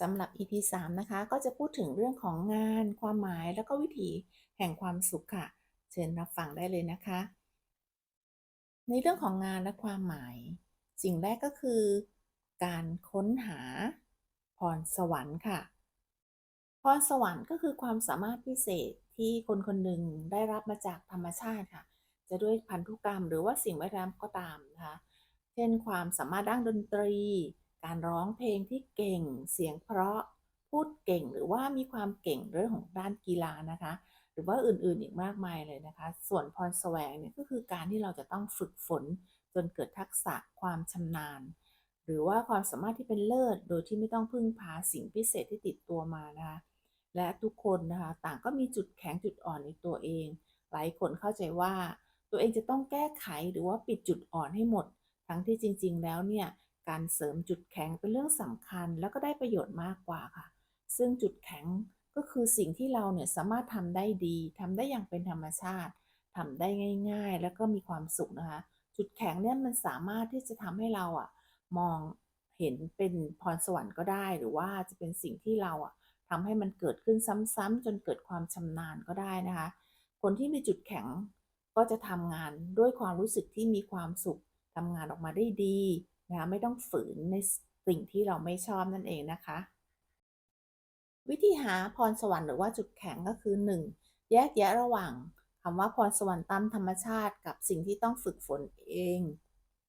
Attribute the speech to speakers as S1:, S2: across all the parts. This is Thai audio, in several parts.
S1: สำหรับ EP 3 นะคะ ก็จะพูดถึงเรื่องของงาน ความหมาย แล้วก็วิถีแห่งความสุขค่ะ เชิญรับฟังได้เลยนะคะ ในเรื่องของงานและความหมาย สิ่งแรกก็คือ การค้นหาพรสวรรค์ค่ะ พรสวรรค์ก็คือความสามารถพิเศษที่คนคนหนึ่งได้รับมาจากธรรมชาติค่ะ จะด้วยพันธุกรรมหรือว่าสิ่งแวดล้อมก็ตามนะคะ เช่นความสามารถด้านดนตรี การร้องเพลงที่เก่ง เสียงเพราะ พูดเก่ง หรือว่ามีความเก่งเรื่องของด้านกีฬานะคะ หรือว่าอื่นๆอีกมากมายเลยนะคะ ส่วนพรแสวงเนี่ยก็คือการที่เราจะต้องฝึกฝน จนเกิดทักษะความชำนาญ หรือว่าความสามารถที่เป็นเลิศ โดยที่ไม่ต้องพึ่งพาสิ่งพิเศษที่ติดตัวมานะคะ และทุกคนนะคะต่างก็มีจุดแข็งจุดอ่อนในตัวเอง หลายคนเข้าใจว่า ตัวเองจะต้องแก้ไขหรือว่าปิดจุดอ่อนให้หมด ทั้งที่จริง ๆ แล้วเนี่ย การเสริมจุดแข็งเป็นเรื่องสำคัญแล้วก็ได้ประโยชน์มากกว่าค่ะ ซึ่งจุดแข็งก็คือสิ่งที่เราเนี่ยสามารถทำได้ดีทำได้อย่างเป็นธรรมชาติทำได้ง่าย ๆ แล้วก็มีความสุขนะคะ จุดแข็งเนี่ยมันสามารถที่จะทำให้เราอะมองเห็นเป็นพรสวรรค์ก็ได้ หรือว่าจะเป็นสิ่งที่เราอะทำให้มันเกิดขึ้นซ้ำๆจนเกิดความชำนาญก็ได้นะคะ คนที่มีจุดแข็งก็จะทำงานด้วยความรู้สึกที่มีความสุขทำงานออกมาได้ดี นะคะไม่ต้องฝืนในสิ่งที่เราไม่ชอบนั่นเองนะคะ วิธีหาพรสวรรค์หรือว่าจุดแข็งก็คือ 1. แยกแยะระหว่างคำว่าพรสวรรค์ตามธรรมชาติกับสิ่งที่ต้องฝึกฝนเอง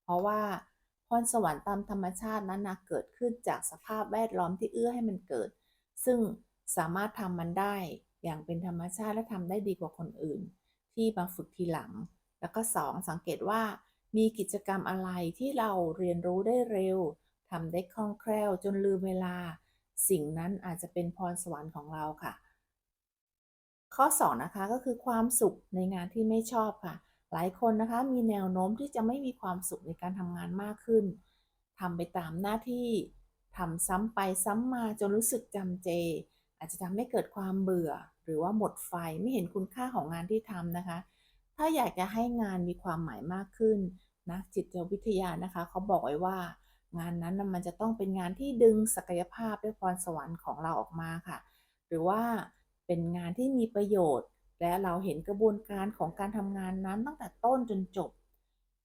S1: เพราะว่าพรสวรรค์ตามธรรมชาตินั้นนะเกิดขึ้นจากสภาพแวดล้อมที่เอื้อให้มันเกิด ซึ่งสามารถทำมันได้อย่างเป็นธรรมชาติและทำได้ดีกว่าคนอื่น ที่มาฝึกทีหลัง แล้วก็ 2. สังเกตว่า มีกิจกรรมอะไรที่เราเรียนรู้ได้เร็วทำได้คล่องแคล่วจนลืมเวลา สิ่งนั้นอาจจะเป็นพรสวรรค์ของเราค่ะ ข้อ2นะคะก็คือความสุขในงานที่ไม่ชอบค่ะ หลายคนนะคะมีแนวโน้มที่จะไม่มีความสุขในการทำงานมากขึ้นทำไปตามหน้าที่ทำซ้ำไปซ้ำมาจนรู้สึกจำเจ อาจจะทำให้เกิดความเบื่อ หรือว่าหมดไฟไม่เห็นคุณค่าของงานที่ทำนะคะ ถ้าอยากจะให้งานมีความหมายมากขึ้นนักจิตวิทยานะคะเขาบอกไว้ว่างานนั้นมันจะต้องเป็นงานที่ดึงศักยภาพด้วยพรสวรรค์ของเราออกมาค่ะ หรือว่าเป็นงานที่มีประโยชน์ และเราเห็นกระบวนการของการทำงานนั้นตั้งแต่ต้นจนจบ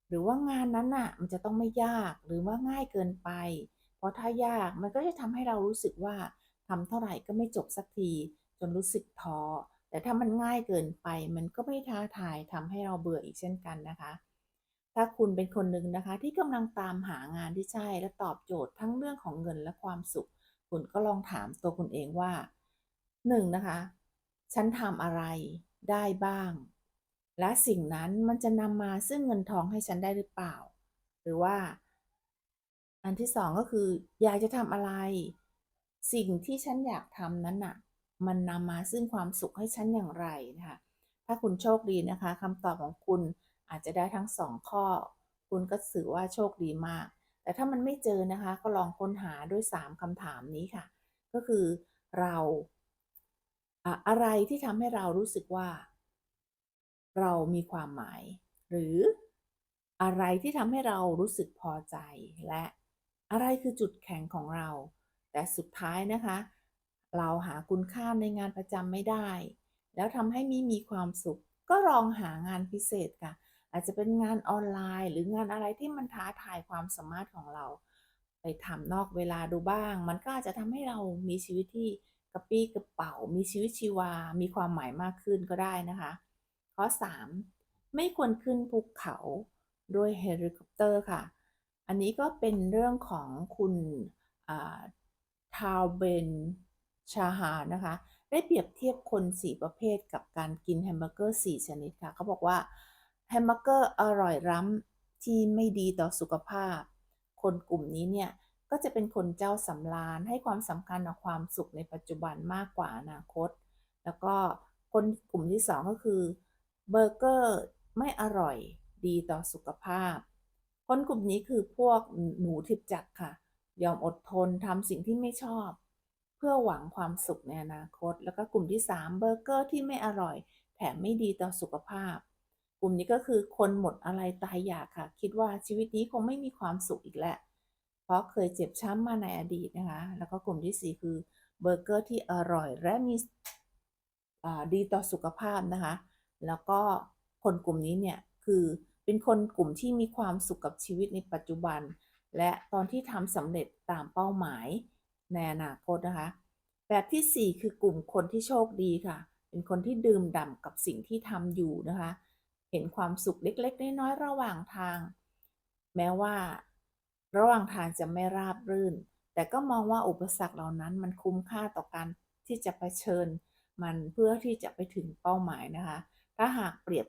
S1: หรือว่างานนั้นน่ะมันจะต้องไม่ยากหรือว่าง่ายเกินไป เพราะถ้ายากมันก็จะทำให้เรารู้สึกว่าทำเท่าไหร่ก็ไม่จบสักที จนรู้สึกท้อ แต่ถ้ามันง่ายเกินไปมันก็ไม่ท้าทายทำให้เราเบื่ออีกเช่นกันนะคะ ถ้าคุณเป็นคนหนึ่งนะคะ ที่กำลังตามหางานที่ใช่และตอบโจทย์ทั้งเรื่องของเงินและความสุข คุณก็ลองถามตัวคุณเองว่าหนึ่งนะคะฉันทำอะไรได้บ้าง และสิ่งนั้นมันจะนำมาซึ่งเงินทองให้ฉันได้หรือเปล่า หรือว่า อันที่สองก็คือ อยากจะทำอะไร สิ่งที่ฉันอยากทำนั้นน่ะ มันนำมาซึ่งความสุขให้ฉันอย่างไรนะคะถ้าคุณโชคดีนะคะคำตอบของคุณอาจจะได้ทั้งสองข้อ คุณก็ถือว่าโชคดีมาก แต่ถ้ามันไม่เจอนะคะ ก็ลองค้นหาด้วย 3คำถามนี้ค่ะ ก็คือเราอะไรที่ทำให้เรารู้สึกว่า เรามีความหมาย หรืออะไรที่ทำให้เรารู้สึกพอใจและอะไรคือจุดแข็งของเรา แต่สุดท้ายนะคะ เราหาคุณค่าในงานประจำไม่ได้ แล้วทำให้มีมีความสุข ก็ลองหางานพิเศษค่ะ อาจจะเป็นงานออนไลน์ หรืองานอะไรที่มันท้าทายความสามารถของเรา ไปทำนอกเวลาดูบ้าง มันก็อาจจะทำให้เรามีชีวิตที่กระปี้กระเป๋า มีชีวิตชีวา มีความหมายมากขึ้นก็ได้นะคะข้อ 3 ไม่ควรขึ้นภูเขาด้วยเฮลิคอปเตอร์ค่ะ อันนี้ก็เป็นเรื่องของคุณทาวเบน ชาฮานะคะ ได้เปรียบเทียบคน 4 ประเภทกับการกินแฮมเบอร์เกอร์ 4 ชนิดค่ะ เขาบอกว่าแฮมเบอร์เกอร์อร่อยล้ำที่ไม่ดีต่อสุขภาพ คนกลุ่มนี้เนี่ย ก็จะเป็นคนเจ้าสำราญให้ความสำคัญกับความสุขในปัจจุบันมากกว่าอนาคต แล้วก็คนกลุ่มที่สองก็คือเบอร์เกอร์ไม่อร่อยดีต่อสุขภาพ คนกลุ่มนี้คือพวกหนูทิพจักค่ะ ยอมอดทนทำสิ่งที่ไม่ชอบ เพื่อหวังความสุขในอนาคต แล้วก็กลุ่มที่ 3 เบอร์เกอร์ที่ไม่อร่อย แถมไม่ดีต่อสุขภาพ กลุ่มนี้ก็คือคนหมดอะไรตายอยากค่ะ คิดว่าชีวิตนี้คงไม่มีความสุขอีกแล้ว เพราะเคยเจ็บช้ำมาในอดีตนะคะ แล้วก็กลุ่มที่ 4 คือเบอร์เกอร์ที่อร่อยและมีดีต่อสุขภาพนะคะ แล้วก็คนกลุ่มนี้เนี่ยคือเป็นคนกลุ่มที่มีความสุขกับชีวิตในปัจจุบัน และตอนที่ทำสำเร็จตามเป้าหมาย ในอนาคตนะคะ แบบที่ 4 คือกลุ่มคนที่โชคดีค่ะ เป็นคนที่ดื่มด่ำกับสิ่งที่ทำอยู่นะคะ เห็นความสุขเล็กๆ น้อยๆระหว่างทาง แม้ว่า ระหว่างทางจะไม่ราบรื่น แต่ก็มองว่าอุปสรรคเหล่านั้นมันคุ้มค่าต่อการที่จะไปเชิญ มันเพื่อที่จะไปถึงเป้าหมายนะคะ ถ้าหากเปรียบ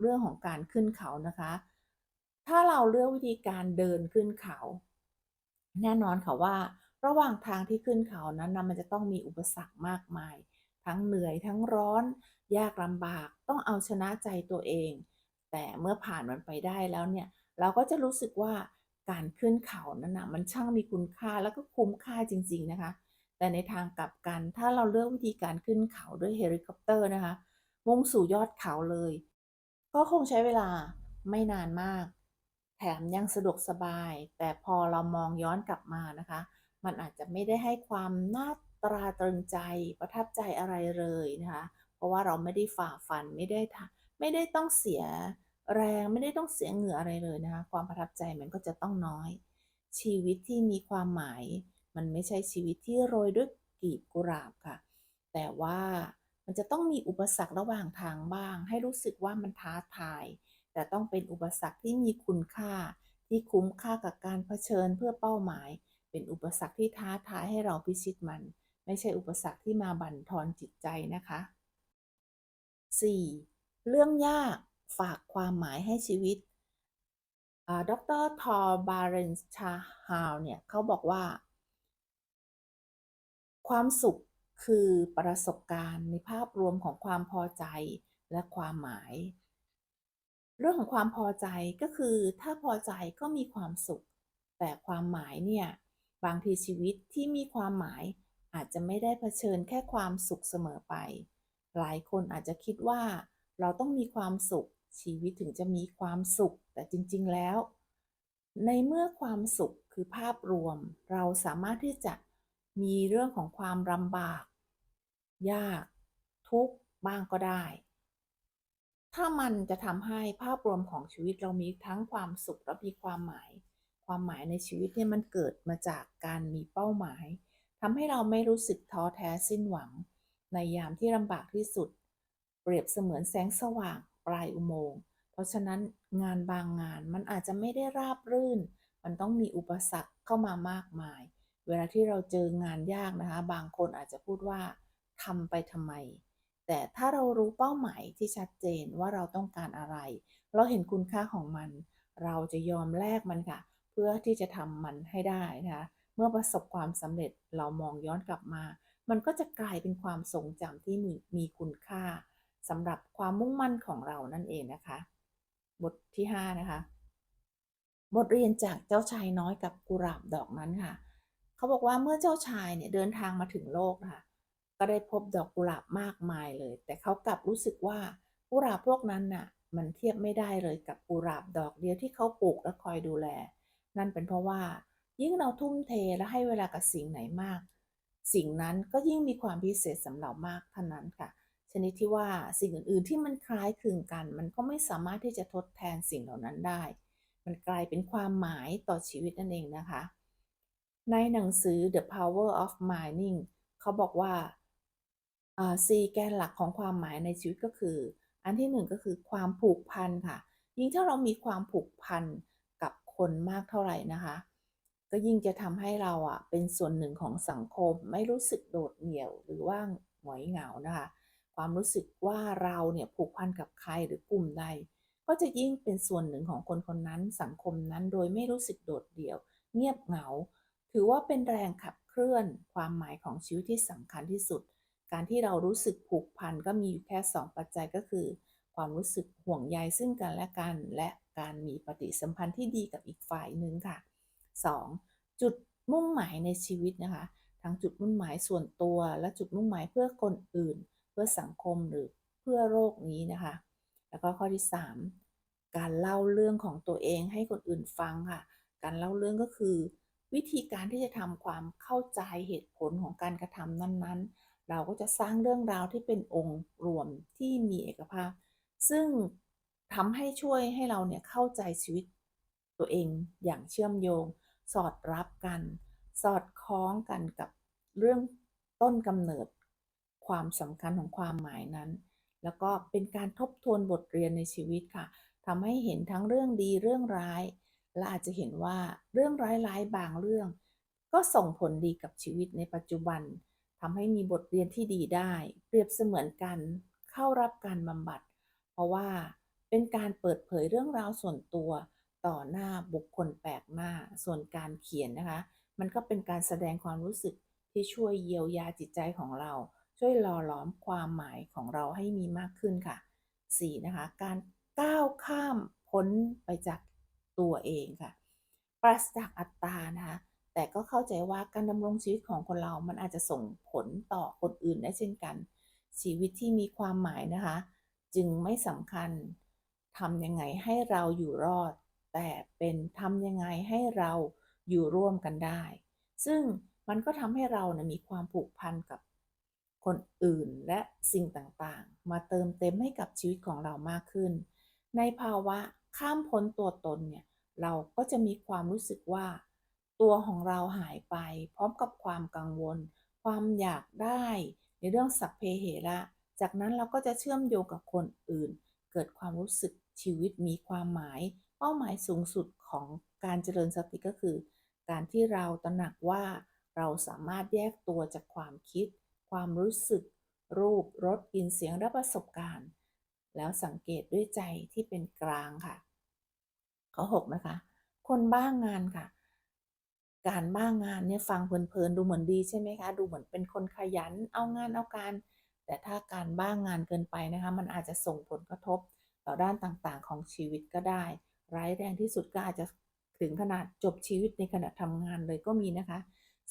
S1: เรื่องของการขึ้นเขานะคะ ถ้าเราเลือกวิธีการเดินขึ้นเขา แน่นอนค่ะว่า ระหว่างทางที่ขึ้นเขานั้นนะมันจะต้องมีอุปสรรคมากมาย ทั้งเหนื่อยทั้งร้อน ยากลำบากต้องเอาชนะใจตัวเอง แต่เมื่อผ่านมันไปได้แล้วเนี่ยเราก็จะรู้สึกว่าการขึ้นเขานั้นนะมันช่างมีคุณค่าแล้วก็คุ้มค่าจริง ๆนะคะ แต่ในทางกลับกันถ้าเราเลือกวิธีการขึ้นเขาด้วยเฮลิคอปเตอร์นะคะ มุ่งสู่ยอดเขาเลย ก็คงใช้เวลาไม่นานมาก แถมยังสะดวกสบาย แต่พอเรามองย้อนกลับมานะคะ มันอาจจะไม่ได้ให้ความน่าตราตรึงใจประทับใจอะไรเลยนะคะ เพราะว่าเราไม่ได้ฝ่าฟันไม่ได้ไม่ได้ต้องเสียแรงไม่ได้ต้องเสียเหงื่ออะไรเลยนะคะ ความประทับใจมันก็จะต้องน้อย ชีวิตที่มีความหมาย มันไม่ใช่ชีวิตที่โรยด้วยกลีบกุหลาบค่ะ แต่ว่ามันจะต้องมีอุปสรรคระหว่างทางบ้าง ให้รู้สึกว่ามันท้าทาย แต่ต้องเป็นอุปสรรคที่มีคุณค่าที่คุ้มค่ากับการเผชิญเพื่อเป้าหมาย เป็นอุปสรรคที่ท้าทายให้เราพิชิตมัน ไม่ใช่อุปสรรคที่มาบั่นทอนจิตใจนะคะ 4. เรื่องยากฝากความหมายให้ชีวิตดรทอร์บาเรนชาฮาวเนี่ยเขาบอกว่า ความสุขคือประสบการณ์ในภาพรวมของความพอใจและความหมาย เรื่องของความพอใจก็คือถ้าพอใจก็มีความสุข แต่ความหมายเนี่ย บางทีชีวิตที่มีความหมายอาจจะไม่ได้เผชิญแค่ความสุขเสมอไป หลายคนอาจจะคิดว่า เราต้องมีความสุข ชีวิตถึงจะมีความสุข แต่จริง ๆ แล้ว ในเมื่อความสุขคือภาพรวม เราสามารถที่จะมีเรื่องของความลำบาก ยาก ทุกข์บ้างก็ได้ ถ้ามันจะทำให้ภาพรวมของชีวิตเรามีทั้งความสุขและมีความหมาย ความหมายในชีวิตเนี่ยมันเกิดมาจากการมีเป้าหมายทำให้เราไม่รู้สึกท้อแท้สิ้นหวัง ในยามที่ลำบากที่สุด เปรียบเสมือนแสงสว่างปลายอุโมงค์เพราะฉะนั้นงานบางงานมันอาจจะไม่ได้ราบรื่น มันต้องมีอุปสรรคเข้ามามากมาย เวลาที่เราเจองานยากนะคะ บางคนอาจจะพูดว่าทำไปทำไม แต่ถ้าเรารู้เป้าหมายที่ชัดเจนว่าเราต้องการอะไร เราเห็นคุณค่าของมัน เราจะยอมแลกมันค่ะ พื่อที่จะทำมันให้ได้นะคะเมื่อประสบความสำเร็จเรามองย้อนกลับมา มันก็จะกลายเป็นความทรงจำที่มีมีคุณค่าสำหรับความมุ่งมั่นของเรานั่นเองนะคะ บทที่ 5 นะคะ บทเรียนจากเจ้าชายน้อยกับกุหลาบดอกนั้นค่ะ เขาบอกว่าเมื่อเจ้าชายเนี่ยเดินทางมาถึงโลกค่ะ ก็ได้พบดอกกุหลาบมากมายเลย แต่เขากลับรู้สึกว่ากุหลาบพวกนั้นน่ะ มันเทียบไม่ได้เลยกับกุหลาบดอกเดียวที่เขาปลูกและคอยดูแล นั่นเป็นเพราะว่า ยิ่งเราทุ่มเทและให้เวลากับสิ่งไหนมาก สิ่งนั้นก็ยิ่งมีความพิเศษสำหรับมากเท่านั้นค่ะ ชนิดที่ว่าสิ่งอื่นๆที่มันคล้ายคลึงกัน มันก็ไม่สามารถที่จะทดแทนสิ่งเหล่านั้นได้ มันกลายเป็นความหมายต่อชีวิตนั่นเองนะคะ ในหนังสือ The Power of Mining เขาบอกว่าสี่แกนหลักของความหมายในชีวิตก็คือ อันที่หนึ่งก็คือความผูกพันค่ะ ยิ่งถ้าเรามีความผูกพัน คนมากเท่าไหร่นะคะ ก็ยิ่งจะทำให้เราอะเป็นส่วนหนึ่งของสังคมไม่รู้สึกโดดเดี่ยวหรือว่าหงอยเหงานะคะ ความรู้สึกว่าเราเนี่ยผูกพันกับใครหรือกลุ่มใด ก็จะยิ่งเป็นส่วนหนึ่งของคนคนนั้นสังคมนั้นโดยไม่รู้สึกโดดเดี่ยว เงียบเหงา ถือว่าเป็นแรงขับเคลื่อนความหมายของชีวิตที่สำคัญที่สุด การที่เรารู้สึกผูกพันก็มีอยู่แค่ 2 ปัจจัยก็คือ ความรู้สึกห่วงใยซึ่งกันและกัน และการมีปฏิสัมพันธ์ที่ดีกับอีกฝ่ายหนึ่งค่ะ 2. จุดมุ่งหมายในชีวิตนะคะ ทั้งจุดมุ่งหมายส่วนตัว และจุดมุ่งหมายเพื่อคนอื่น เพื่อสังคมหรือเพื่อโลกนี้นะคะ แล้วก็ข้อที่ 3 การเล่าเรื่องของตัวเองให้คนอื่นฟังค่ะ การเล่าเรื่องก็คือ วิธีการที่จะทำความเข้าใจเหตุผลของการกระทำนั้นๆ เราก็จะสร้างเรื่องราวที่เป็นองค์รวมที่มีเอกภาพ ซึ่งทำให้ช่วยให้เราเนี่ยเข้าใจชีวิตตัวเองอย่างเชื่อมโยง สอดรับกัน สอดคล้องกันกับเรื่องต้นกำเนิด ความสำคัญของความหมายนั้น แล้วก็เป็นการทบทวนบทเรียนในชีวิตค่ะทำให้เห็นทั้งเรื่องดีเรื่องร้าย และอาจจะเห็นว่าเรื่องร้ายๆบางเรื่อง ก็ส่งผลดีกับชีวิตในปัจจุบันทำให้มีบทเรียนที่ดีได้ เปรียบเสมือนกันเข้ารับการบำบัด ราะว่าเป็นการเปิดเผยเรื่องราวส่วนตัวต่อหน้าบุคคลแปลกหน้า ส่วนการเขียนนะคะ มันก็เป็นการแสดงความรู้สึกที่ช่วยเยียวยาจิตใจของเรา ช่วยหล่อหลอมความหมายของเราให้มีมากขึ้นค่ะ 4. นะคะ การก้าวข้ามพ้นไปจากตัวเองค่ะ ปราศจากอัตตานะคะ แต่ก็เข้าใจว่าการดำรงชีวิตของคนเรา มันอาจจะส่งผลต่อคนอื่นได้เช่นกัน ชีวิตที่มีความหมายนะคะ จึงไม่สำคัญทำยังไงให้เราอยู่รอด แต่เป็นทำยังไงให้เราอยู่ร่วมกันได้ ซึ่งมันก็ทำให้เรานะมีความผูกพันกับคนอื่นและสิ่งต่างๆ มาเติมเต็มให้กับชีวิตของเรามากขึ้น ในภาวะข้ามพ้นตัวตนเนี่ยเราก็จะมีความรู้สึกว่า ตัวของเราหายไป พร้อมกับความกังวล ความอยากได้ ในเรื่องสัพเพเหระ จากนั้นเราก็จะเชื่อมโยงกับคนอื่น เกิดความรู้สึกชีวิตมีความหมาย เป้าหมายสูงสุดของการเจริญสติก็คือ การที่เราตระหนักว่าเราสามารถแยกตัวจากความคิด ความรู้สึก รูปรสกลิ่นเสียงและประสบการณ์ แล้วสังเกตด้วยใจที่เป็นกลางค่ะ ข้อ6นะคะ คนบ้างงานค่ะ การบ้างงานเนี่ยฟังเพลินๆดูเหมือนดีใช่ไหมคะ ดูเหมือนเป็นคนขยัน เอางานเอาการ แต่ถ้าการบ้างงานเกินไปนะคะมันอาจจะส่งผลกระทบต่อด้านต่างๆ ของชีวิตก็ได้ ร้ายแรงที่สุดก็อาจจะถึงขนาดจบชีวิตในขณะทำงานเลยก็มีนะคะ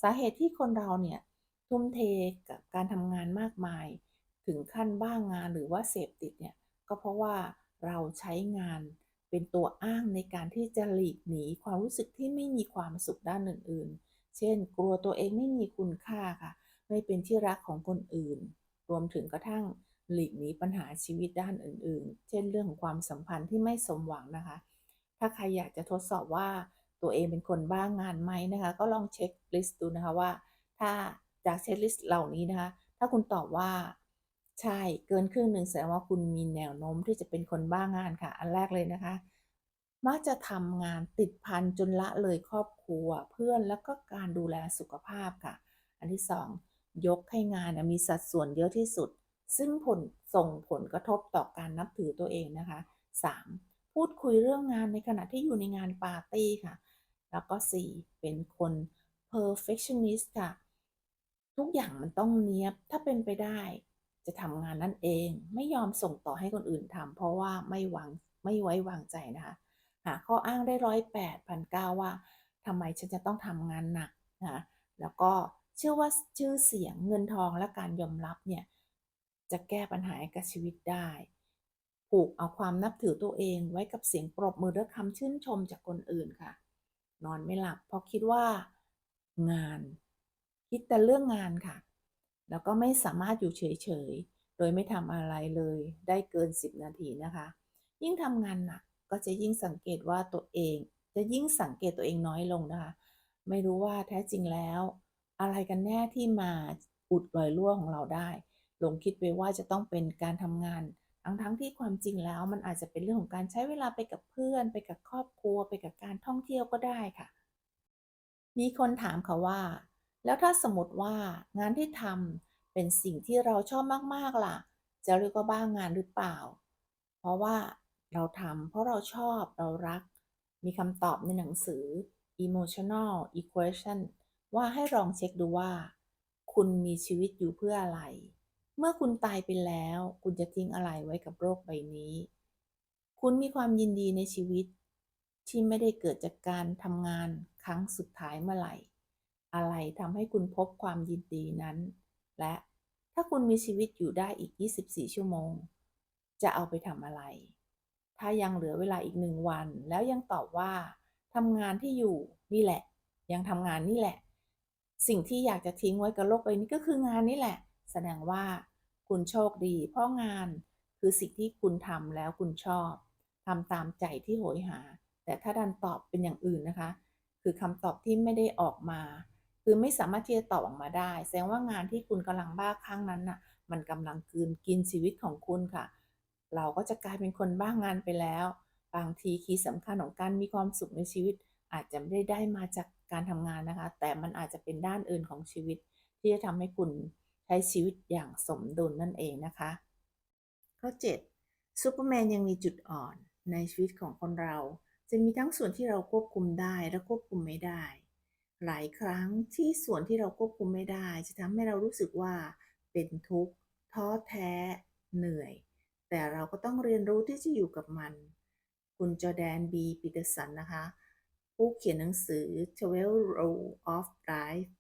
S1: สาเหตุที่คนเราเนี่ยทุ่มเทกับการทำงานมากมาย ถึงขั้นบ้างงานหรือว่าเสพติดเนี่ยก็เพราะว่าเราใช้งานเป็นตัวอ้างในการที่จะหลีกหนีความรู้สึกที่ไม่มีความสุขด้านอื่น ๆ เช่น กลัวตัวเองไม่มีคุณค่าค่ะ ไม่เป็นที่รักของคนอื่น รวมถึงกระทั่งหลีกหนีปัญหาชีวิตด้านอื่น ๆ เช่นเรื่องของความสัมพันธ์ที่ไม่สมหวังนะคะ ถ้าใครอยากจะทดสอบว่าตัวเองเป็นคนบ้างงานไหมนะคะ ก็ลองเช็คลิสต์ดูนะคะว่า ถ้าจากเช็คลิสต์เหล่านี้นะคะ ถ้าคุณตอบว่าใช่เกินครึ่งหนึ่งแสดงว่าคุณมีแนวโน้มที่จะเป็นคนบ้างงานค่ะ อันแรกเลยนะคะ มักจะทำงานติดพันจนละเลยครอบครัว เพื่อนแล้วก็การดูแลสุขภาพค่ะ อันที่สอง ยกให้งานมีสัดส่วนเยอะที่สุด ซึ่งผลส่งผลกระทบต่อการนับถือตัวเองนะคะ 3. พูดคุยเรื่องงานในขณะที่อยู่ในงานปาร์ตี้ค่ะ แล้วก็ 4. เป็นคน perfectionist ค่ะ ทุกอย่างมันต้องเนี้ยบ ถ้าเป็นไปได้ จะทำงานนั่นเอง ไม่ยอมส่งต่อให้คนอื่นทำเพราะว่าไม่วางไม่ไว้วางใจนะคะ หาข้ออ้างได้ร้อยแปดพันเก้าว่าทำไมฉันจะต้องทำงานหนักนะ แล้วก็ เชื่อว่าชื่อเสียงเงินทองและการยอมรับเนี่ยจะแก้ปัญหากับชีวิตได้ผูกเอาความนับถือตัวเองไว้กับเสียงปรบมือและคำชื่นชมจากคนอื่นค่ะ นอนไม่หลับเพราะคิดว่า งาน คิดแต่เรื่องงานค่ะ แล้วก็ไม่สามารถอยู่เฉยๆ โดยไม่ทำอะไรเลยได้เกิน 10 นาทีนะคะ ยิ่งทำงานหนักก็จะยิ่งสังเกตว่าตัวเอง จะยิ่งสังเกตตัวเองน้อยลงนะคะ ไม่รู้ว่าแท้จริงแล้ว อะไรกันแน่ที่มาอุดรอยรั่วของเราได้หลงคิดไปว่าจะต้องเป็นการทำงาน ทั้งทั้งที่ความจริงแล้วมันอาจจะเป็นเรื่องของการใช้เวลาไปกับเพื่อน ไปกับครอบครัว ไปกับการท่องเที่ยวก็ได้ค่ะ มีคนถามค่ะว่า แล้วถ้าสมมติว่างานที่ทำเป็นสิ่งที่เราชอบมากๆล่ะ จะเรียกว่าบ้างงานหรือเปล่า เพราะว่าเราทำเพราะเราชอบเรารัก มีคำตอบในหนังสือ emotional equation ว่าให้ลองเช็คดูว่า คุณมีชีวิตอยู่เพื่ออะไร เมื่อคุณตายไปแล้ว คุณจะทิ้งอะไรไว้กับโลกใบนี้ คุณมีความยินดีในชีวิต ที่ไม่ได้เกิดจากการทำงานครั้งสุดท้ายเมื่อไหร่ อะไรทำให้คุณพบความยินดีนั้น และถ้าคุณมีชีวิตอยู่ได้อีก 24 ชั่วโมง จะเอาไปทำอะไร ถ้ายังเหลือเวลาอีกหนึ่งวัน แล้วยังตอบว่าทำงานที่อยู่นี่แหละ ยังทำงานนี่แหละ สิ่งที่อยากจะทิ้งไว้กับโลกใบนี้ก็คืองานนี่แหละ แสดงว่าคุณโชคดี เพราะงานคือสิ่งที่คุณทำแล้วคุณชอบทำตามใจที่โหยหา แต่ถ้าดันตอบเป็นอย่างอื่นนะคะ คือคำตอบที่ไม่ได้ออกมา คือไม่สามารถที่จะตอบออกมาได้ แสดงว่างานที่คุณกำลังบ้าคลั่งนั้นน่ะ มันกำลังกืนกินชีวิตของคุณค่ะ เราก็จะกลายเป็นคนบ้างงานไปแล้ว บางทีคีย์สำคัญของการมีความสุขในชีวิต อาจจะไม่ได้ได้มาจากการทำงานนะคะ แต่มันอาจจะเป็นด้านอื่นของชีวิต ที่จะทำให้คุณใช้ชีวิตอย่างสมดุลนั่นเองนะคะ ข้อ 7. ซูเปอร์แมนยังมีจุดอ่อนในชีวิตของคนเรา จะมีทั้งส่วนที่เราควบคุมได้และควบคุมไม่ได้ หลายครั้งที่ส่วนที่เราควบคุมไม่ได้ จะทำให้เรารู้สึกว่าเป็นทุกข์ท้อแท้เหนื่อย แต่เราก็ต้องเรียนรู้ที่จะอยู่กับมัน คุณจอแดนบีปีเตอร์สันนะคะ ผู้เขียนหนังสือ12 Rule of Life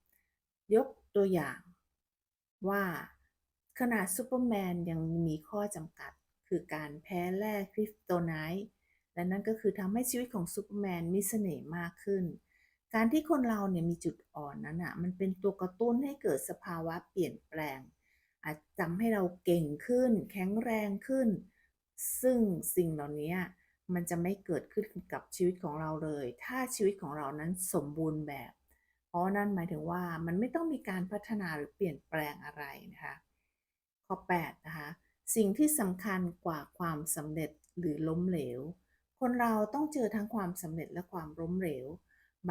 S1: ยกตัวอย่างว่าขนาดซูเปอร์แมนยังมีข้อจำกัด คือการแพ้แร่คริปโตไนท์และนั่นก็คือทำให้ชีวิตของซูเปอร์แมนมีเสน่ห์มากขึ้น การที่คนเราเนี่ยมีจุดอ่อนนั้นอะมันเป็นตัวกระตุ้นให้เกิดสภาวะเปลี่ยนแปลง อาจทำให้เราเก่งขึ้น แข็งแรงขึ้น ซึ่งสิ่งเหล่านี้ มันจะไม่เกิดขึ้นกับชีวิตของเราเลย ถ้าชีวิตของเรานั้นสมบูรณ์แบบ เพราะนั่นหมายถึงว่ามันไม่ต้องมีการพัฒนาหรือเปลี่ยนแปลงอะไรนะคะ ข้อ 8 นะคะ สิ่งที่สำคัญกว่าความสำเร็จหรือล้มเหลว คนเราต้องเจอทั้งความสำเร็จและความล้มเหลว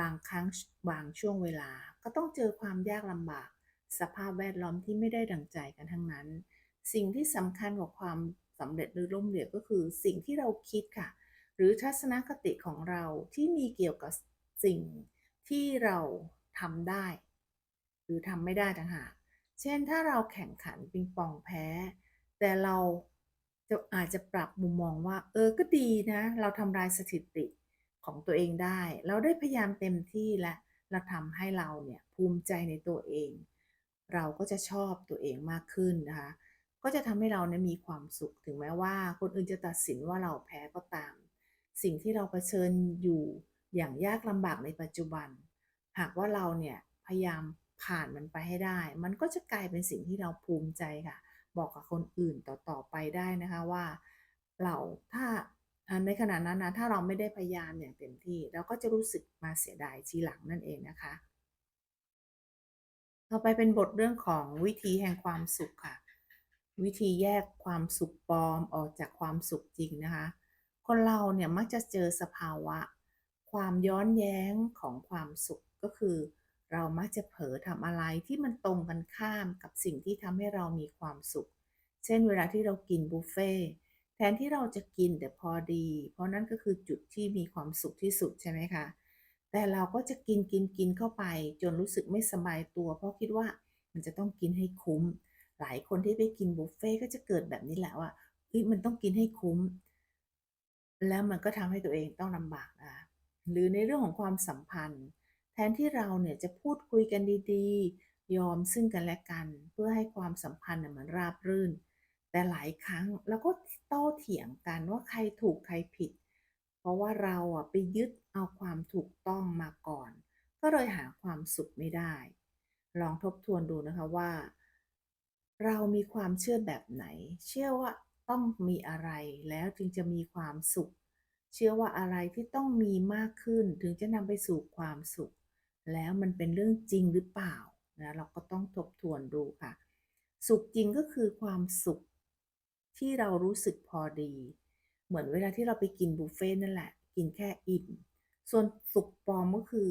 S1: บางครั้งบางช่วงเวลา ก็ต้องเจอความยากลำบาก สภาพแวดล้อมที่ไม่ได้ดังใจกันทั้งนั้น สิ่งที่สำคัญกว่าความสำเร็จหรือล้มเหลวก็คือ สิ่งที่เราคิดค่ะ หรือทัศนคติของเราที่มีเกี่ยวกับสิ่งที่เราทำได้ หรือทำไม่ได้ต่างหาก เช่นถ้าเราแข่งขันปิงปองแพ้ แต่เราจะอาจจะปรับมุมมองว่า เออก็ดีนะ เราทำลายสถิติของตัวเองได้ เราได้พยายามเต็มที่และเราทำให้เราเนี่ยภูมิใจในตัวเอง เราก็จะชอบตัวเองมากขึ้นนะคะ ก็จะทำให้เราเนี่ยมีความสุขถึงแม้ว่าคนอื่นจะตัดสินว่าเราแพ้ก็ตาม สิ่งที่เราเผชิญอยู่อย่างยากลำบากในปัจจุบัน หากว่าเราเนี่ยพยายามผ่านมันไปให้ได้ มันก็จะกลายเป็นสิ่งที่เราภูมิใจค่ะ บอกกับคนอื่นต่อๆไปได้นะคะว่า เราถ้าในขณะนั้นนะถ้าเราไม่ได้พยายามอย่างเต็มที่ เราก็จะรู้สึกมาเสียดายทีหลังนั่นเองนะคะ ต่อไปเป็นบทเรื่องของวิธีแห่งความสุขค่ะ วิธีแยกความสุขปลอมออกจากความสุขจริงนะคะ คนเราเนี่ยมักจะเจอสภาวะ ความย้อนแย้งของความสุขก็คือ เรามักจะเผลอทำอะไรที่มันตรงกันข้ามกับสิ่งที่ทำให้เรามีความสุข เช่น เวลาที่เรากินบุฟเฟ่แทนที่เราจะกินแต่พอดี เพราะนั่นก็คือจุดที่มีความสุขที่สุดใช่ไหมคะ แต่เราก็จะกินกินกินเข้าไป จนรู้สึกไม่สบายตัว เพราะคิดว่ามันจะต้องกินให้คุ้ม หลายคนที่ไปกินบุฟเฟ่ก็จะเกิดแบบนี้แหละว่ามันต้องกินให้คุ้ม แล้วมันก็ทำให้ตัวเองต้องลำบากนะหรือในเรื่องของความสัมพันธ์ แทนที่เราเนี่ยจะพูดคุยกันดีๆ ยอมซึ่งกันและกัน เพื่อให้ความสัมพันธ์มันราบรื่น แต่หลายครั้งเราก็โต้เถียงกันว่าใครถูกใครผิด เพราะว่าเราอะไปยึดเอาความถูกต้องมาก่อน ก็เลยหาความสุขไม่ได้ ลองทบทวนดูนะคะว่า เรามีความเชื่อแบบไหน เชื่อว่า ต้องมีอะไรแล้วจึงจะมีความสุข เชื่อว่าอะไรที่ต้องมีมากขึ้นถึงจะนำไปสู่ความสุข แล้วมันเป็นเรื่องจริงหรือเปล่านะเราก็ต้องทบทวนดูค่ะ สุขจริงก็คือความสุข ที่เรารู้สึกพอดี เหมือนเวลาที่เราไปกินบุฟเฟ่นั่นแหละ กินแค่อิ่ม ส่วนสุขปลอมก็คือ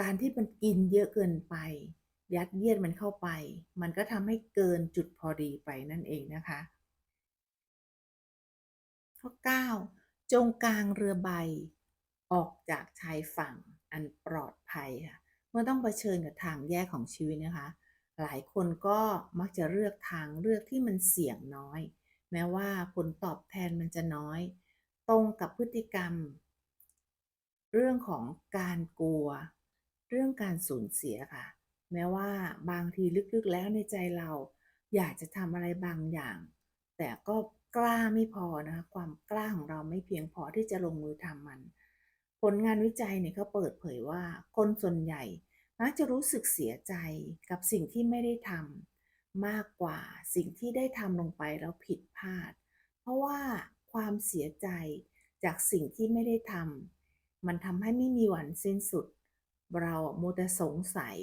S1: การที่มันกินเยอะเกินไป ยัดเยียดมันเข้าไป มันก็ทำให้เกินจุดพอดีไปนั่นเองนะคะ ข้อ 9 จงกลางเรือใบ ออกจากชายฝั่งอันปลอดภัยค่ะ เมื่อต้องเผชิญกับทางแยกของชีวิตนะคะ หลายคนก็มักจะเลือกทางเลือกที่มันเสี่ยงน้อย แม้ว่าผลตอบแทนมันจะน้อย ตรงกับพฤติกรรม เรื่องของการกลัว เรื่องการสูญเสียค่ะ แม้ว่าบางทีลึกๆแล้วในใจเรา อยากจะทำอะไรบางอย่าง แต่ก็กล้าไม่พอนะคะความกล้าของเราไม่เพียงพอที่จะลงมือทำมัน ผลงานวิจัยเนี่ยเขาเปิดเผยว่าคนส่วนใหญ่มักจะรู้สึกเสียใจกับสิ่งที่ไม่ได้ทำมากกว่าสิ่งที่ได้ทำลงไปแล้วผิดพลาด เพราะว่าความเสียใจจากสิ่งที่ไม่ได้ทำมันทำให้ไม่มีวันสิ้นสุด เราโมแต่สงสัย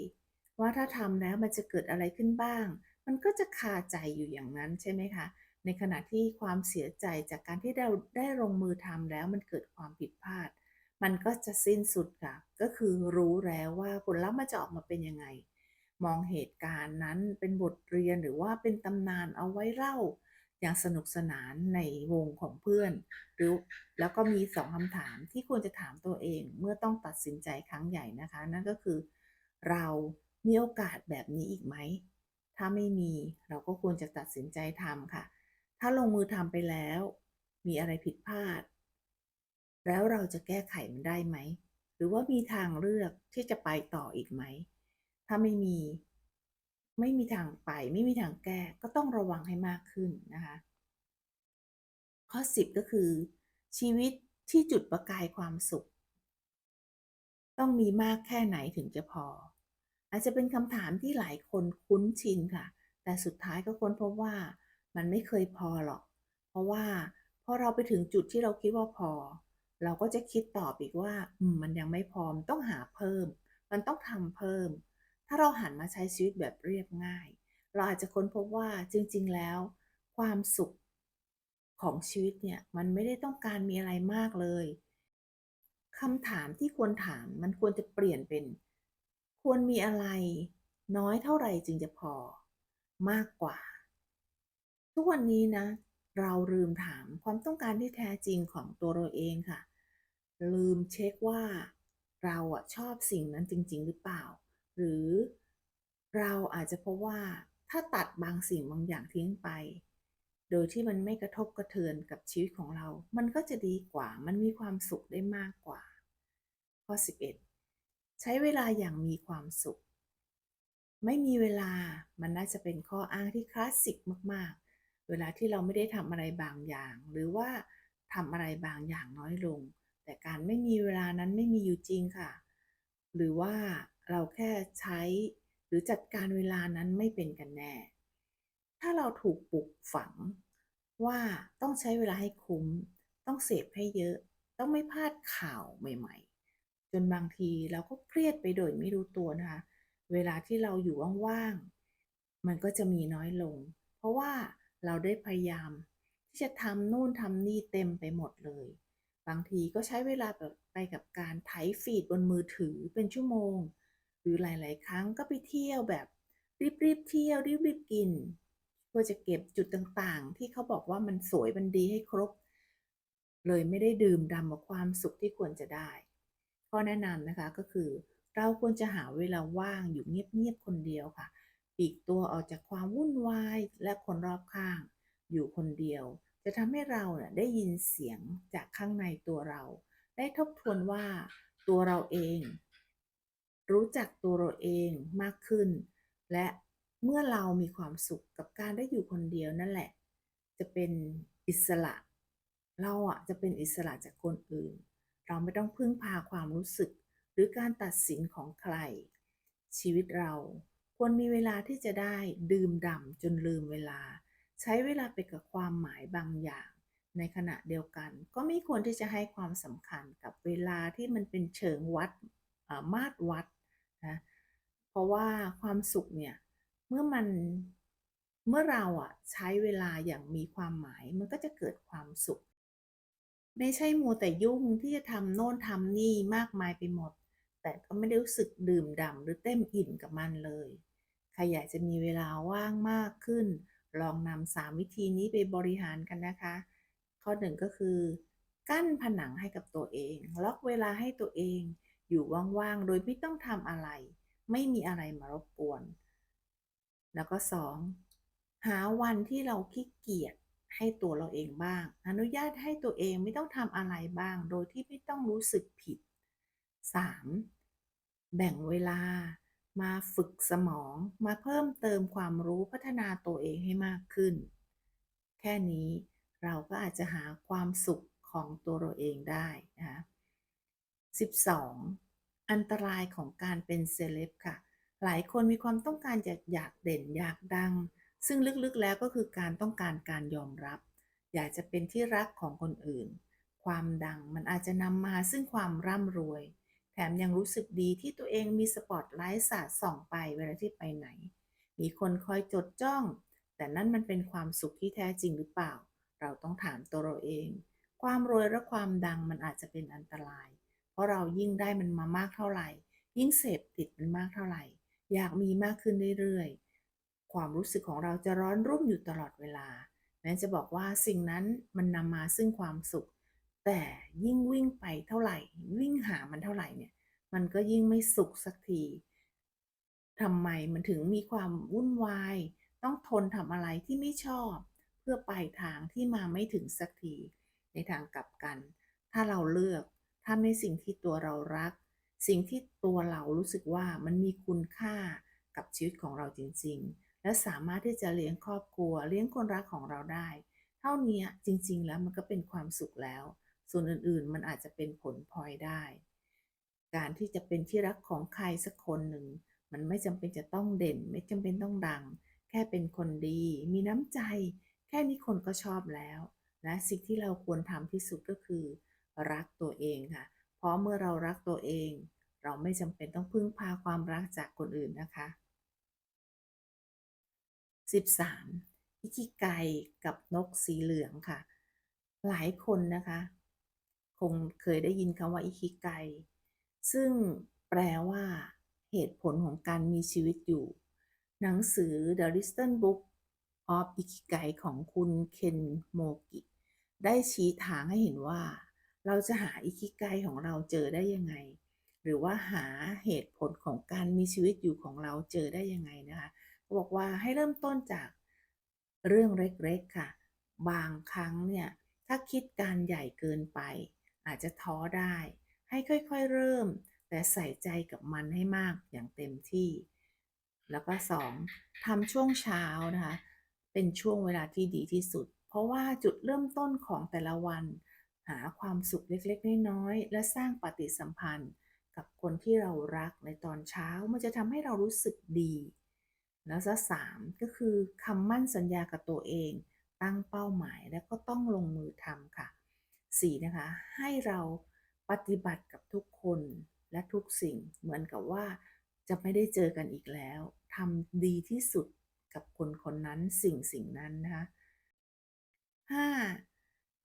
S1: ว่าถ้าทำแล้วมันจะเกิดอะไรขึ้นบ้าง มันก็จะคาใจอยู่อย่างนั้นใช่ไหมคะ ในขณะที่ความเสียใจจากการที่เราได้ลงมือทำแล้วมันเกิดความผิดพลาด มันก็จะสิ้นสุดค่ะ ก็คือรู้แล้วว่าผลลัพธ์มันจะออกมาเป็นยังไง มองเหตุการณ์นั้นเป็นบทเรียนหรือว่าเป็นตำนานเอาไว้เล่าอย่างสนุกสนานในวงของเพื่อน หรือแล้วก็มีสองคำถามที่ควรจะถามตัวเองเมื่อต้องตัดสินใจครั้งใหญ่นะคะ นั่นก็คือ เรา มีโอกาสแบบนี้อีกไหม ถ้าไม่มีเราก็ควรจะตัดสินใจทำค่ะ ถ้าลงมือทำไปแล้ว มีอะไรผิดพลาด แล้วเราจะแก้ไขมันได้ไหม หรือว่ามีทางเลือกที่จะไปต่ออีกไหม ถ้าไม่มี ไม่มีทางไป ไม่มีทางแก้ ก็ต้องระวังให้มากขึ้นนะคะ ข้อ 10 ก็คือ ชีวิตที่จุดประกายความสุข ต้องมีมากแค่ไหนถึงจะพอ อาจจะเป็นคำถามที่หลายคนคุ้นชินค่ะ แต่สุดท้ายก็ค้นพบว่ามันไม่เคยพอหรอก เพราะว่าพอเราไปถึงจุดที่เราคิดว่าพอ เราก็จะคิดตอบอีกว่าอืมมันยังไม่พอมนต้องหาเพิ่ม มันต้องทำเพิ่ม ถ้าเราหันมาใช้ชีวิตแบบเรียบง่าย เราอาจจะค้นพบว่าจริง ๆ แล้ว ความสุขของชีวิตเนี่ยมันไม่ได้ต้องการมีอะไรมากเลยคำถามที่ควรถามมันควรจะเปลี่ยนเป็น ควรมีอะไร น้อยเท่าไหร่จึงจะพอ มากกว่า ทุกวันนี้นะ เราลืมถามความต้องการที่แท้จริงของตัวเราเองค่ะ ลืมเช็คว่า เราอะชอบสิ่งนั้นจริง ๆ หรือเปล่า หรือเราอาจจะเพราะว่าถ้าตัดบางสิ่งบางอย่างทิ้งไป โดยที่มันไม่กระทบกระเทือนกับชีวิตของเรา มันก็จะดีกว่า มันมีความสุขได้มากกว่า ข้อ 11 ใช้เวลาอย่างมีความสุข ไม่มีเวลามันน่าจะเป็นข้ออ้างที่คลาสสิกมากๆ เวลาที่เราไม่ได้ทำอะไรบางอย่าง หรือว่าทำอะไรบางอย่างน้อยลง แต่การไม่มีเวลานั้นไม่มีอยู่จริงค่ะ หรือว่าเราแค่ใช้หรือจัดการเวลานั้นไม่เป็นกันแน่ ถ้าเราถูกปลุกฝังว่าต้องใช้เวลาให้คุ้ม ต้องเสพให้เยอะ ต้องไม่พลาดข่าวใหม่ ๆ จนบางทีเราก็เครียดไปโดยไม่รู้ตัวนะคะ เวลาที่เราอยู่ว่างๆ มันก็จะมีน้อยลง เพราะว่าเราได้พยายาม ที่จะทำนู่นทำนี่เต็มไปหมดเลย บางทีก็ใช้เวลาแบบไปกับการไถฟีดบนมือถือเป็นชั่วโมง หรือหลาย ๆ ครั้งก็ไปเที่ยวแบบรีบๆเที่ยวรีบๆกินเพื่อจะเก็บจุดต่างๆ ที่เขาบอกว่ามันสวยมันดีให้ครบ เลยไม่ได้ดื่มด่ำกับความสุขที่ควรจะได้ ข้อแนะนำนะคะก็คือ เราควรจะหาเวลาว่างอยู่เงียบๆคนเดียวค่ะปีกตัวออกจากความวุ่นวายและคนรอบข้าง อยู่คนเดียว จะทำให้เราเนี่ยได้ยินเสียงจากข้างในตัวเรา ได้ทบทวนว่าตัวเราเอง รู้จักตัวเราเองมากขึ้น และเมื่อเรามีความสุขกับการได้อยู่คนเดียวนั่นแหละ จะเป็นอิสระ เราอะจะเป็นอิสระจากคนอื่น เราไม่ต้องพึ่งพาความรู้สึก หรือการตัดสินของใคร ชีวิตเราควรมีเวลาที่จะได้ดื่มด่ำจนลืมเวลา ใช้เวลาไปกับความหมายบางอย่าง ในขณะเดียวกัน ก็ไม่ควรที่จะให้ความสำคัญกับเวลาที่มันเป็นเชิงวัดมาตรวัดนะเพราะว่าความสุขเนี่ยเมื่อมันเมื่อเราอะใช้เวลาอย่างมีความหมายมันก็จะเกิดความสุข ไม่ใช่มัวแต่ยุ่งที่จะทำโน่นทำนี่มากมายไปหมด แต่ก็ไม่ได้รู้สึกดื่มด่ำหรือเต็มอิ่มกับมันเลย ใครอยากจะมีเวลาว่างมากขึ้น ลองนำสามวิธีนี้ไปบริหารกันนะคะ ข้อหนึ่งก็คือ กั้นผนังให้กับตัวเอง ล็อกเวลาให้ตัวเอง อยู่ว่างๆ โดยไม่ต้องทำอะไร ไม่มีอะไรมารบกวน แล้วก็สองหาวันที่เราขี้เกียจ ให้ตัวเราเองบ้าง อนุญาตให้ตัวเองไม่ต้องทำอะไรบ้าง โดยที่ไม่ต้องรู้สึกผิด 3. แบ่งเวลา มาฝึกสมอง มาเพิ่มเติมความรู้พัฒนาตัวเองให้มากขึ้น แค่นี้เราก็อาจจะหาความสุขของตัวเราเองได้นะคะ 12 อันตรายของการเป็นเซเลบค่ะ หลายคนมีความต้องการจะอยากเด่นอยากดัง ซึ่งลึกๆแล้วก็คือการต้องการการยอมรับ อยากจะเป็นที่รักของคนอื่น ความดังมันอาจจะนำมาซึ่งความร่ำรวย แถมยังรู้สึกดีที่ตัวเองมีสปอตไลท์สาดส่องไปเวลาที่ไปไหน มีคนคอยจดจ้อง แต่นั่นมันเป็นความสุขที่แท้จริงหรือเปล่า เราต้องถามตัวเราเอง ความรวยและความดังมันอาจจะเป็นอันตราย เพราะเรายิ่งได้มันมามากเท่าไหร่ ยิ่งเสพติดมันมากเท่าไหร่ อยากมีมากขึ้นเรื่อยๆ ความรู้สึกของเราจะร้อนรุ่มอยู่ตลอดเวลา แม้จะบอกว่าสิ่งนั้นมันนำมาซึ่งความสุข แต่ยิ่งวิ่งไปเท่าไหร่ วิ่งหามันเท่าไหร่เนี่ย มันก็ยิ่งไม่สุขสักทีทำไมมันถึงมีความวุ่นวาย ต้องทนทำอะไรที่ไม่ชอบ เพื่อไปทางที่มาไม่ถึงสักที ในทางกลับกัน ถ้าเราเลือกทำในสิ่งที่ตัวเรารัก สิ่งที่ตัวเรารู้สึกว่ามันมีคุณค่ากับชีวิตของเราจริง ๆ และสามารถที่จะเลี้ยงครอบครัว เลี้ยงคนรักของเราได้ เท่านี้จริง ๆ แล้วมันก็เป็นความสุขแล้ว ส่วนอื่นๆ มันอาจจะเป็นผลพลอยได้ การที่จะเป็นที่รักของใครสักคนหนึ่ง มันไม่จำเป็นจะต้องเด่น ไม่จำเป็นต้องดัง แค่เป็นคนดี มีน้ำใจ แค่นี้คนก็ชอบแล้ว และสิ่งที่เราควรทำที่สุดก็คือ รักตัวเองค่ะ เพราะเมื่อเรารักตัวเอง เราไม่จำเป็นต้องพึ่งพาความรักจากคนอื่นนะคะ 13. อิคิไกกับนกสีเหลืองค่ะ หลายคนนะคะ คงเคยได้ยินคำว่าอิคิไก ซึ่งแปลว่า เหตุผลของการมีชีวิตอยู่ หนังสือ The Listen Book of Ikigai ของคุณเคนโมกิ ได้ชี้ทางให้เห็นว่า เราจะหาอิคิไกของเราเจอได้ยังไงหรือว่าหาเหตุผลของการมีชีวิตอยู่ของเราเจอได้ยังไงนะคะ บอกว่าให้เริ่มต้นจากเรื่องเล็กๆค่ะ บางครั้งเนี่ย ถ้าคิดการใหญ่เกินไป อาจจะท้อได้ ให้ค่อยๆเริ่ม แต่ใส่ใจกับมันให้มากอย่างเต็มที่ แล้วก็ 2. ทำช่วงเช้านะคะ เป็นช่วงเวลาที่ดีที่สุด เพราะว่าจุดเริ่มต้นของแต่ละวัน หาความสุขเล็กๆ น้อยๆ และสร้างปฏิสัมพันธ์ กับคนที่เรารักในตอนเช้า มันจะทำให้เรารู้สึกดี แล้วก็สามก็คือคำมั่นสัญญากับตัวเอง ตั้งเป้าหมายแล้วก็ต้องลงมือทำค่ะสี่นะคะให้เราปฏิบัติกับทุกคนและทุกสิ่งเหมือนกับว่าจะไม่ได้เจอกันอีกแล้วทำดีที่สุดกับคนคนนั้นสิ่งสิ่งนั้นนะคะห้า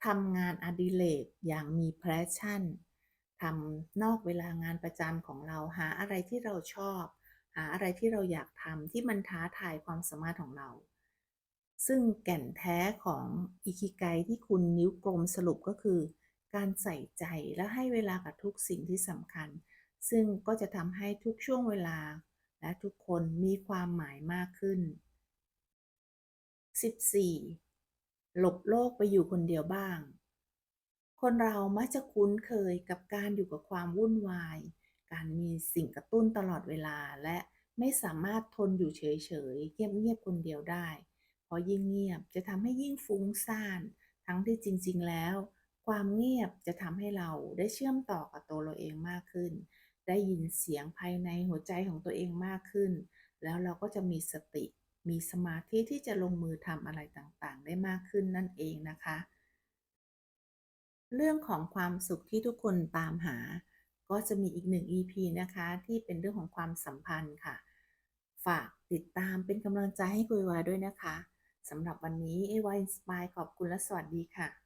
S1: ทำงานอดิเรกอย่างมีแพชชั่นทำนอกเวลางานประจำของเราหาอะไรที่เราชอบ หาอะไรที่เราอยากทำที่มันท้าทายความสามารถของเรา ซึ่งแก่นแท้ของอิคิไกที่คุณนิ้วกลมสรุปก็คือ การใส่ใจและให้เวลากับทุกสิ่งที่สำคัญ ซึ่งก็จะทำให้ทุกช่วงเวลา และทุกคนมีความหมายมากขึ้น 14. หลบโลกไปอยู่คนเดียวบ้าง คนเรามักจะคุ้นเคยกับการอยู่กับความวุ่นวาย การมีสิ่งกระตุ้นตลอดเวลาและไม่สามารถทนอยู่เฉยๆเงียบๆคนเดียวได้ เพราะยิ่งเงียบจะทำให้ยิ่งฟุ้งซ่าน ทั้งที่จริงๆแล้ว ความเงียบจะทำให้เราได้เชื่อมต่อกับตัวเราเองมากขึ้น ได้ยินเสียงภายในหัวใจของตัวเองมากขึ้น แล้วเราก็จะมีสติ มีสมาธิที่จะลงมือทำอะไรต่างๆ ได้มากขึ้นนั่นเองนะคะ เรื่องของความสุขที่ทุกคนตามหา ก็จะมีอีกหนึ่ง EP นะคะ ที่เป็นเรื่องของความสัมพันธ์ค่ะ ฝากติดตามเป็นกำลังใจให้คุยวาด้วยนะคะสำหรับวันนี้ a y Inspire ขอบคุณและสวัสดีค่ะ